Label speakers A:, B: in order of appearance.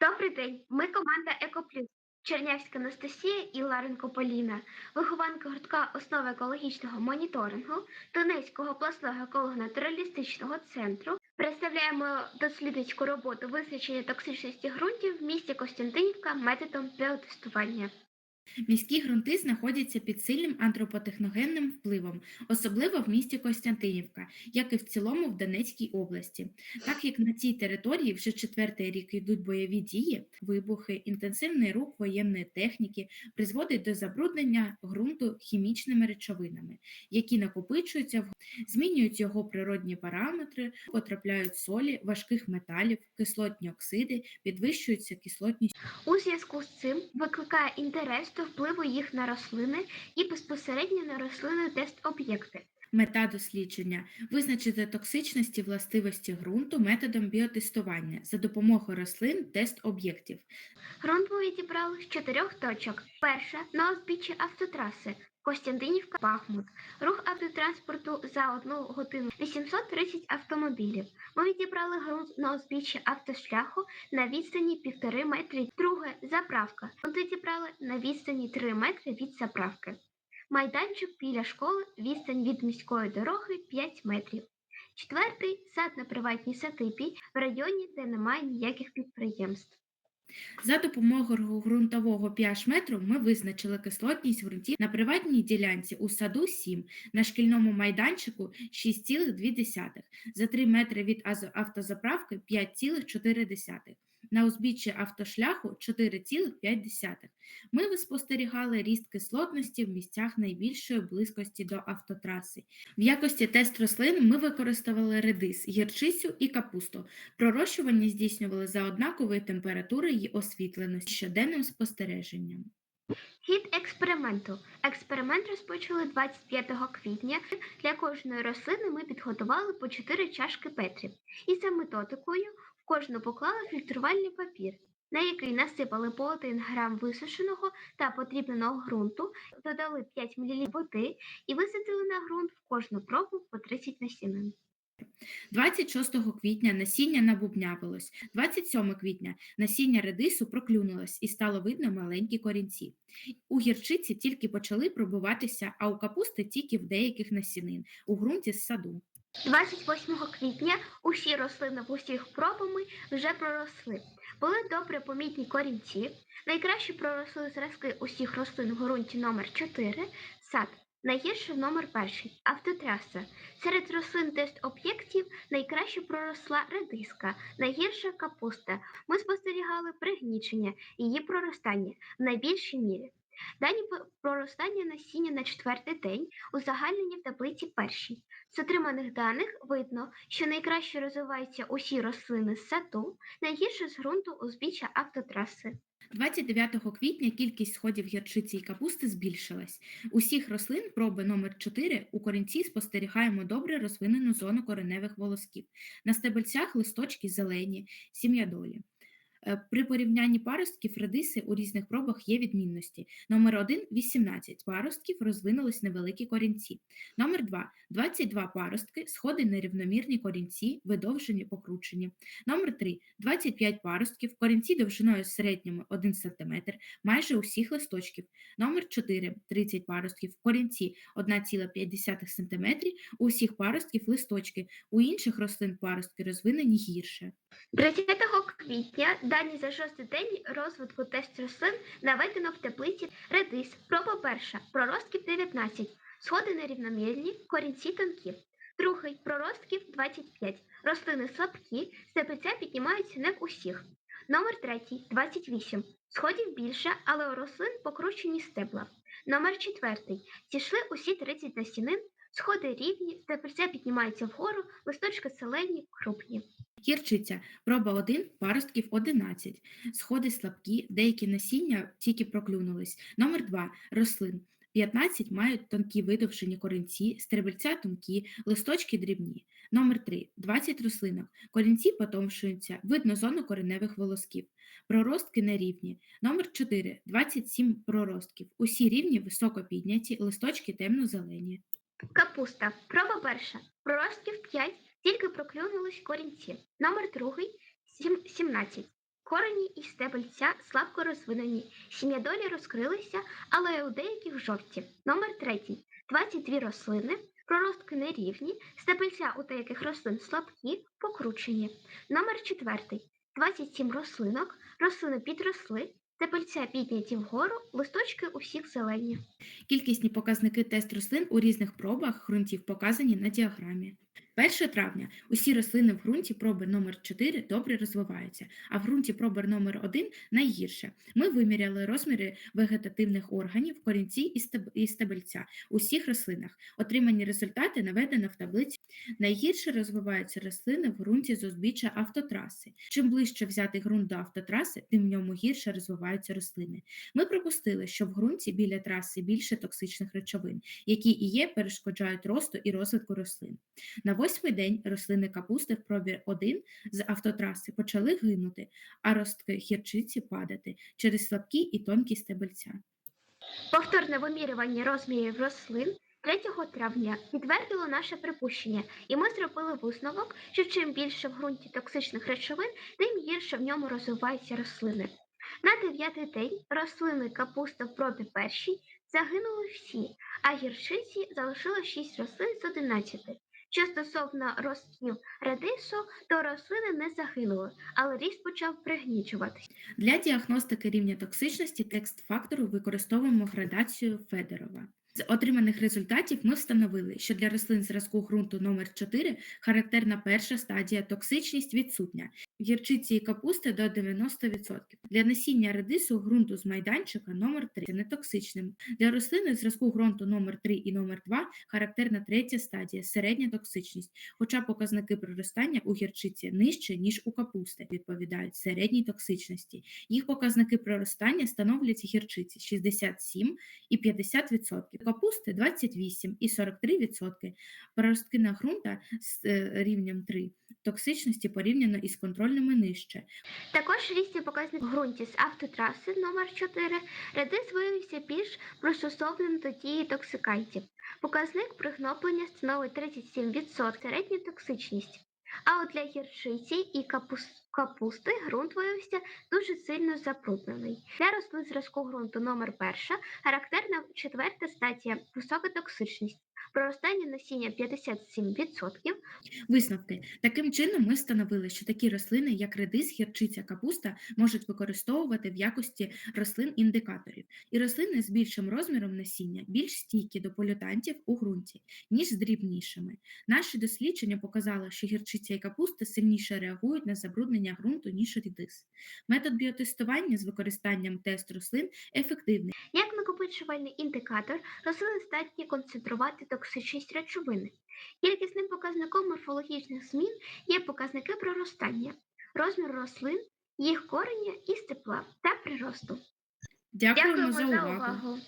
A: Добрий день. Ми команда Екоплюс. Чернявська Анастасія і Ларенко Поліна, вихованка гуртка основи екологічного моніторингу Донецького обласного еколого-натуралістичного центру. Представляємо дослідницьку роботу визначення токсичності ґрунтів в місті Костянтинівка методом біотестування.
B: Міські ґрунти знаходяться під сильним антропотехногенним впливом, особливо в місті Костянтинівка, як і в цілому в Донецькій області. Так як на цій території вже четвертий рік йдуть бойові дії, вибухи, інтенсивний рух воєнної техніки призводить до забруднення ґрунту хімічними речовинами, які накопичуються змінюють його природні параметри, потрапляють солі, важких металів, кислотні оксиди, підвищується кислотність.
A: У зв'язку з цим викликає інтерес впливу їх на рослини і безпосередньо на рослини тест-об'єкти.
B: Мета дослідження визначити токсичності властивості ґрунту методом біотестування за допомогою рослин тест-об'єктів.
A: Ґрунт ми відібрали з чотирьох точок. Перша на узбіччі автотраси Костянтинівка Бахмут. Рух автотранспорту за одну годину 830 автомобілів. Ми відібрали ґрунт на узбіччі автошляху на відстані півтори метри. Друге заправка. Ґрунт відібрали на відстані 3 метри від заправки. Майданчик біля школи, відстань від міської дороги 5 метрів. Четвертий сад на приватній садибі в районі, де немає ніяких підприємств.
B: За допомогою ґрунтового pH-метру ми визначили кислотність ґрунтів на приватній ділянці у саду 7, на шкільному майданчику 6,2, за 3 метри від автозаправки 5,4, на узбіччі автошляху 4,5. Ми спостерігали ріст кислотності в місцях найбільшої близькості до автотраси. В якості тест рослин ми використовували редис, гірчицю і капусту. Пророщування здійснювали за однакової температури й освітленості щоденним спостереженням.
A: Хід експерименту. Експеримент розпочали 25 квітня. Для кожної рослини ми підготували по 4 чашки Петрі. І за методикою кожну поклали фільтрувальний папір, на який насипали по 1 грам висушеного та потрібного ґрунту, додали 5 мл води і висадили на ґрунт в кожну пробу по 30 насінин.
B: 26 квітня насіння набубнявилось, 27 квітня насіння редису проклюнулось і стало видно маленькі корінці. У гірчиці тільки почали пробиватися, а у капусти тільки в деяких насінин, у ґрунті з саду.
A: 28 квітня усі рослини в усіх пробами вже проросли. Були добре помітні корінці. Найкраще проросли зразки усіх рослин в ґрунті номер 4 сад. Найгірше номер перший автотраса. Серед рослин тест-об'єктів найкраще проросла редиска, найгірша капуста. Ми спостерігали пригнічення, її проростання в найбільшій мірі. Дані по- проростання насіння на четвертий день узагальнені в таблиці першій. З отриманих даних видно, що найкраще розвиваються усі рослини з саду, найгірше з ґрунту узбіччя автотраси.
B: 29 квітня кількість сходів гірчиці і капусти збільшилась. Усіх рослин проби номер 4 у корінці спостерігаємо добре розвинену зону кореневих волосків. На стебельцях листочки зелені, сім'ядолі. Е, При порівнянні паростків редиси у різних пробах є відмінності. Номер 1 – 18 паростків розвинулись невеликі корінці. Номер 2 – 22 паростки, сходи нерівномірні корінці, видовжені, покручені. Номер 3 – 25 паростків, корінці довжиною середньому 1 см, майже усіх листочків. Номер 4 – 30 паростків, корінці 1,5 см, усіх паростків листочки, у інших рослин паростки розвинені гірше.
A: 30 квітня дані за шостий день розвитку тест рослин наведено в таблиці редис. Проба перша. Проростків 19. Сходи нерівномірні, корінці тонкі. Другий проростків 25. Рослини слабкі, стебельця піднімаються не в усіх. Номер третій 28. Сходів більше, але у рослин покручені стебла. Номер четвертий. Зійшли усі 30 насінин, сходи рівні, стебельця піднімаються вгору, листочки зелені, крупні.
B: Гірчиця, проба 1, паростків 11, сходи слабкі, деякі насіння тільки проклюнулись. Номер 2 рослин. 15 мають тонкі видовжені корінці, стрибельця тонкі, листочки дрібні. Номер 3 20 рослинок. Корінці потовшуються, видно зону кореневих волосків. Проростки нерівні. Номер 4 27 проростків. Усі рівні високо підняті, листочки темно-зелені.
A: Капуста. Проба перша. Проростків 5, тільки проклюнулись корінці. Номер другий сім- 17. Корені і стебельця слабко розвинені, сім'я долі розкрилися, але у деяких жовті. Номер третій. 22 рослини, проростки нерівні, стебельця у деяких рослин слабкі, покручені. Номер четвертий. 27 рослинок, рослини підросли, стебельця підняті вгору, листочки усіх зелені.
B: Кількісні показники тест рослин у різних пробах ґрунтів показані на діаграмі. 1 травня усі рослини в ґрунті проби номер 4 добре розвиваються, а в ґрунті проби номер 1 найгірше. Ми виміряли розміри вегетативних органів, корінці і стебельця у всіх рослинах. Отримані результати наведено в таблиці. Найгірше розвиваються рослини в ґрунті з узбіччя автотраси. Чим ближче взятий ґрунт до автотраси, тим в ньому гірше розвиваються рослини. Ми припустили, що в ґрунті біля траси більше токсичних речовин, які і є перешкоджають росту і розвитку рослин. На восьмий день рослини капусти в пробі 1 з автотраси почали гинути, а ростки гірчиці падати через слабкі і тонкі стебельця.
A: Повторне вимірювання розмірів рослин 3 травня підтвердило наше припущення, і ми зробили висновок, що чим більше в ґрунті токсичних речовин, тим гірше в ньому розвиваються рослини. На дев'ятий день рослини капуста в пробі першій загинули всі, а гірчиці залишило 6 рослин з 11. Що стосовно ростків редису, то рослини не загинули, але ріст почав пригнічуватися.
B: Для діагностики рівня токсичності текст фактору використовуємо градацію Федорова. З отриманих результатів ми встановили, що для рослин зразку ґрунту номер 4 характерна перша стадія токсичність відсутня, гірчиці і капусти до 90%. Для насіння редису ґрунту з майданчика номер 3 нетоксичним. Для рослини зразку ґрунту номер 3 і номер 2 характерна третя стадія середня токсичність, хоча показники проростання у гірчиці нижче, ніж у капусти, відповідають середній токсичності. Їх показники проростання становлять гірчиці 67 і 50%, капусти 28 і 43%, проростки на ґрунта з е, рівнем 3, токсичності порівняно із контрольними нижче.
A: Також різні показники в ґрунті з автотраси номер 4 редис виявився більш пристосованим до дії токсикантів. Показник пригноблення становить 37% середня токсичність. А от для гірчиці і капус- капусти ґрунт виявився дуже сильно забруднений. Для рослин зразку ґрунту номер 1 характерна четверта стадія висока токсичність. Проростання насіння 57%,
B: Висновки. Таким чином ми встановили, що такі рослини, як редис, гірчиця, капуста, можуть використовувати в якості рослин-індикаторів. І рослини з більшим розміром насіння більш стійкі до полютантів у ґрунті, ніж з дрібнішими. Наші дослідження показали, що гірчиця і капуста сильніше реагують на забруднення ґрунту, ніж редис. Метод біотестування з використанням тест рослин ефективний.
A: Як накопичувальний індикатор, рослини здатні концентрувати токсичність речовини. Кількісним показником морфологічних змін є показники проростання, розмір рослин, їх корення і степла та приросту.
B: Дякуємо,
A: Дякуємо
B: за увагу.
A: увагу.